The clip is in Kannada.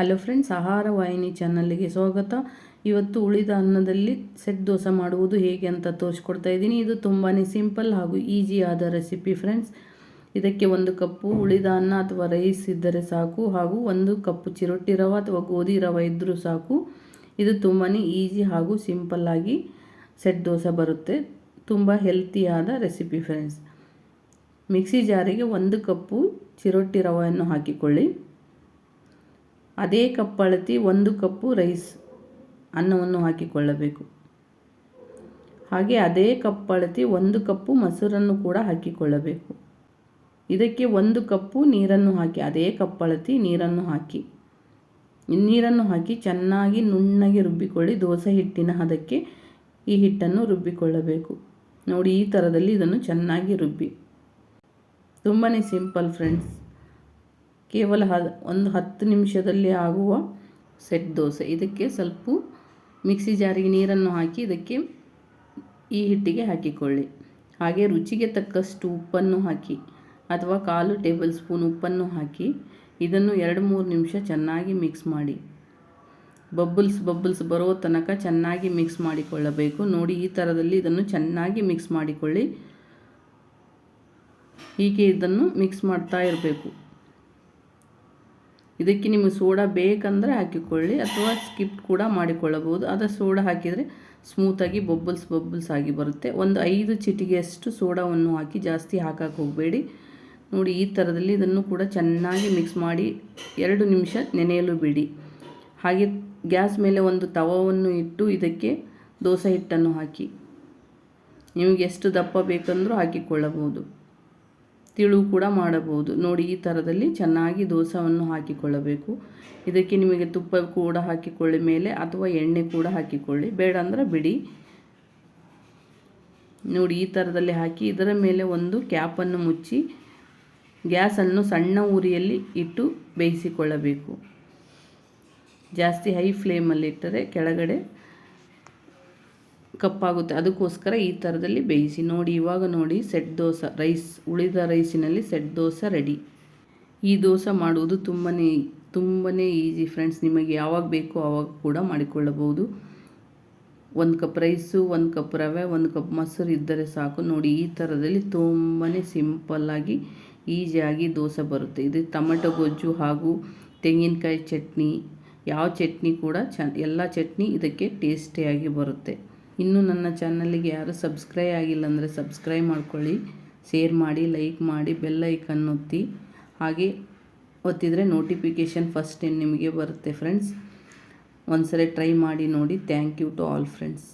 ಹಲೋ ಫ್ರೆಂಡ್ಸ್, ಆಹಾರ ವಾಹಿನಿ ಚಾನಲ್ಗೆ ಸ್ವಾಗತ. ಇವತ್ತು ಉಳಿದ ಅನ್ನದಲ್ಲಿ ಸೆಟ್ ದೋಸೆ ಮಾಡುವುದು ಹೇಗೆ ಅಂತ ತೋರಿಸ್ಕೊಡ್ತಾ ಇದ್ದೀನಿ. ಇದು ತುಂಬಾ ಸಿಂಪಲ್ ಹಾಗೂ ಈಜಿ ಆದ ರೆಸಿಪಿ ಫ್ರೆಂಡ್ಸ್. ಇದಕ್ಕೆ ಒಂದು ಕಪ್ಪು ಉಳಿದ ಅನ್ನ ಅಥವಾ ರೈಸ್ ಇದ್ದರೆ ಸಾಕು ಹಾಗೂ ಒಂದು ಕಪ್ಪು ಚಿರೊಟ್ಟಿ ರವ ಅಥವಾ ಗೋಧಿ ರವ ಇದ್ದರೂ ಸಾಕು. ಇದು ತುಂಬಾ ಈಜಿ ಹಾಗೂ ಸಿಂಪಲ್ಲಾಗಿ ಸೆಟ್ ದೋಸೆ ಬರುತ್ತೆ. ತುಂಬ ಹೆಲ್ತಿಯಾದ ರೆಸಿಪಿ ಫ್ರೆಂಡ್ಸ್. ಮಿಕ್ಸಿ ಜಾರಿಗೆ ಒಂದು ಕಪ್ಪು ಚಿರೊಟ್ಟಿ ರವೆಯನ್ನು ಹಾಕಿಕೊಳ್ಳಿ. ಅದೇ ಕಪ್ಪಳತಿ ಒಂದು ಕಪ್ಪು ರೈಸ್ ಅನ್ನವನ್ನು ಹಾಕಿಕೊಳ್ಳಬೇಕು. ಹಾಗೆ ಅದೇ ಕಪ್ಪಳತಿ ಒಂದು ಕಪ್ಪು ಮೊಸರನ್ನು ಕೂಡ ಹಾಕಿಕೊಳ್ಳಬೇಕು. ಇದಕ್ಕೆ ಒಂದು ಕಪ್ಪು ನೀರನ್ನು ಹಾಕಿ, ಅದೇ ಕಪ್ಪಳತಿ ನೀರನ್ನು ಹಾಕಿ. ನೀರನ್ನು ಹಾಕಿ ಚೆನ್ನಾಗಿ ನುಣ್ಣಗೆ ರುಬ್ಬಿಕೊಳ್ಳಿ, ದೋಸೆ ಹಿಟ್ಟಿನ ಹದಕ್ಕೆ ಈ ಹಿಟ್ಟನ್ನು ರುಬ್ಬಿಕೊಳ್ಳಬೇಕು. ನೋಡಿ ಈ ಥರದಲ್ಲಿ ಇದನ್ನು ಚೆನ್ನಾಗಿ ರುಬ್ಬಿ. ತುಂಬಾ ಸಿಂಪಲ್ ಫ್ರೆಂಡ್ಸ್. ಕೇವಲ ಹ ಒಂದು ಹತ್ತು ನಿಮಿಷದಲ್ಲಿ ಆಗುವ ಸೆಟ್ ದೋಸೆ. ಇದಕ್ಕೆ ಸ್ವಲ್ಪ ಮಿಕ್ಸಿ ಜಾರಿಗೆ ನೀರನ್ನು ಹಾಕಿ ಇದಕ್ಕೆ ಈ ಹಿಟ್ಟಿಗೆ ಹಾಕಿಕೊಳ್ಳಿ. ಹಾಗೆ ರುಚಿಗೆ ತಕ್ಕಷ್ಟು ಉಪ್ಪನ್ನು ಹಾಕಿ ಅಥವಾ ಕಾಲು ಟೇಬಲ್ ಸ್ಪೂನ್ ಉಪ್ಪನ್ನು ಹಾಕಿ ಇದನ್ನು ಎರಡು ಮೂರು ನಿಮಿಷ ಚೆನ್ನಾಗಿ ಮಿಕ್ಸ್ ಮಾಡಿ. ಬಬ್ಬಲ್ಸ್ ಬಬ್ಬಲ್ಸ್ ಬರೋ ತನಕ ಚೆನ್ನಾಗಿ ಮಿಕ್ಸ್ ಮಾಡಿಕೊಳ್ಳಬೇಕು. ನೋಡಿ, ಈ ಥರದಲ್ಲಿ ಇದನ್ನು ಚೆನ್ನಾಗಿ ಮಿಕ್ಸ್ ಮಾಡಿಕೊಳ್ಳಿ. ಹೀಗೆ ಇದನ್ನು ಮಿಕ್ಸ್ ಮಾಡ್ತಾ ಇರಬೇಕು. ಇದಕ್ಕೆ ನಿಮಗೆ ಸೋಡಾ ಬೇಕಂದರೆ ಹಾಕಿಕೊಳ್ಳಿ ಅಥವಾ ಸ್ಕಿಪ್ ಕೂಡ ಮಾಡಿಕೊಳ್ಳಬಹುದು. ಅದು ಸೋಡಾ ಹಾಕಿದರೆ ಸ್ಮೂತಾಗಿ ಬಬ್ಬಲ್ಸ್ ಬಬ್ಬಲ್ಸ್ ಆಗಿ ಬರುತ್ತೆ. ಒಂದು ಐದು ಚಿಟಿಗೆಯಷ್ಟು ಸೋಡಾವನ್ನು ಹಾಕಿ ಜಾಸ್ತಿ ಹಾಕಕ್ಕೆ ಹೋಗಬೇಡಿ. ನೋಡಿ, ಈ ಥರದಲ್ಲಿ ಇದನ್ನು ಕೂಡ ಚೆನ್ನಾಗಿ ಮಿಕ್ಸ್ ಮಾಡಿ ಎರಡು ನಿಮಿಷ ನೆನೆಯಲು ಬಿಡಿ. ಹಾಗೆ ಗ್ಯಾಸ್ ಮೇಲೆ ಒಂದು ತವವನ್ನು ಇಟ್ಟು ಇದಕ್ಕೆ ದೋಸೆ ಹಿಟ್ಟನ್ನು ಹಾಕಿ. ನಿಮಗೆ ಎಷ್ಟು ದಪ್ಪ ಬೇಕಂದರೂ ಹಾಕಿಕೊಳ್ಳಬಹುದು. ತಿಳು ಕೂಡ ಮಾಡಬಹುದು. ನೋಡಿ, ಈ ಥರದಲ್ಲಿ ಚೆನ್ನಾಗಿ ದೋಸವನ್ನು ಹಾಕಿಕೊಳ್ಳಬೇಕು. ಇದಕ್ಕೆ ನಿಮಗೆ ತುಪ್ಪ ಕೂಡ ಹಾಕಿಕೊಳ್ಳಿ, ಮೇಲೆ ಅಥವಾ ಎಣ್ಣೆ ಕೂಡ ಹಾಕಿಕೊಳ್ಳಿ. ಬೇಡ ಅಂದರೆ ಬಿಡಿ. ನೋಡಿ, ಈ ಥರದಲ್ಲಿ ಹಾಕಿ ಇದರ ಮೇಲೆ ಒಂದು ಕ್ಯಾಪನ್ನು ಮುಚ್ಚಿ ಗ್ಯಾಸನ್ನು ಸಣ್ಣ ಉರಿಯಲ್ಲಿ ಇಟ್ಟು ಬೇಯಿಸಿಕೊಳ್ಳಬೇಕು. ಜಾಸ್ತಿ ಹೈ ಫ್ಲೇಮಲ್ಲಿ ಇಟ್ಟರೆ ಕೆಳಗಡೆ ಕಪ್ಪಾಗುತ್ತೆ. ಅದಕ್ಕೋಸ್ಕರ ಈ ಥರದಲ್ಲಿ ಬೇಯಿಸಿ ನೋಡಿ. ಇವಾಗ ನೋಡಿ, ಸೆಟ್ ದೋಸೆ, ರೈಸ್, ಉಳಿದ ರೈಸಿನಲ್ಲಿ ಸೆಟ್ ದೋಸೆ ರೆಡಿ. ಈ ದೋಸೆ ಮಾಡುವುದು ತುಂಬಾ ತುಂಬಾ ಈಸಿ ಫ್ರೆಂಡ್ಸ್. ನಿಮಗೆ ಯಾವಾಗ ಬೇಕೋ ಆವಾಗ ಕೂಡ ಮಾಡಿಕೊಳ್ಳಬಹುದು. ಒಂದು ಕಪ್ ರೈಸು, ಒಂದು ಕಪ್ ರವೆ, ಒಂದು ಕಪ್ ಮೊಸರು ಇದ್ದರೆ ಸಾಕು. ನೋಡಿ, ಈ ಥರದಲ್ಲಿ ತುಂಬಾ ಸಿಂಪಲ್ಲಾಗಿ ಈಸಿಯಾಗಿ ದೋಸೆ ಬರುತ್ತೆ. ಇದು ಟೊಮೆಟೊ, ಗೊಜ್ಜು ಹಾಗೂ ತೆಂಗಿನಕಾಯಿ ಚಟ್ನಿ. ಯಾವ ಚಟ್ನಿ ಕೂಡ ಚ, ಎಲ್ಲ ಚಟ್ನಿ ಇದಕ್ಕೆ ಟೇಸ್ಟಿಯಾಗಿ ಬರುತ್ತೆ. ಇನ್ನೂ ನನ್ನ ಚಾನಲ್ಗೆ ಯಾರು ಸಬ್ಸ್ಕ್ರೈಬ್ ಆಗಿಲ್ಲ ಅಂದರೆ ಸಬ್ಸ್ಕ್ರೈಬ್ ಮಾಡ್ಕೊಳ್ಳಿ, ಶೇರ್ ಮಾಡಿ, ಲೈಕ್ ಮಾಡಿ, ಬೆಲ್ ಐಕನ್ ಒತ್ತಿ. ಹಾಗೆ ಒತ್ತಿದರೆ ನೋಟಿಫಿಕೇಷನ್ ಫಸ್ಟ್ ನಿಮಗೆ ಬರುತ್ತೆ ಫ್ರೆಂಡ್ಸ್. ಒಂದ್ಸರಿ ಟ್ರೈ ಮಾಡಿ ನೋಡಿ. Thank you to all friends.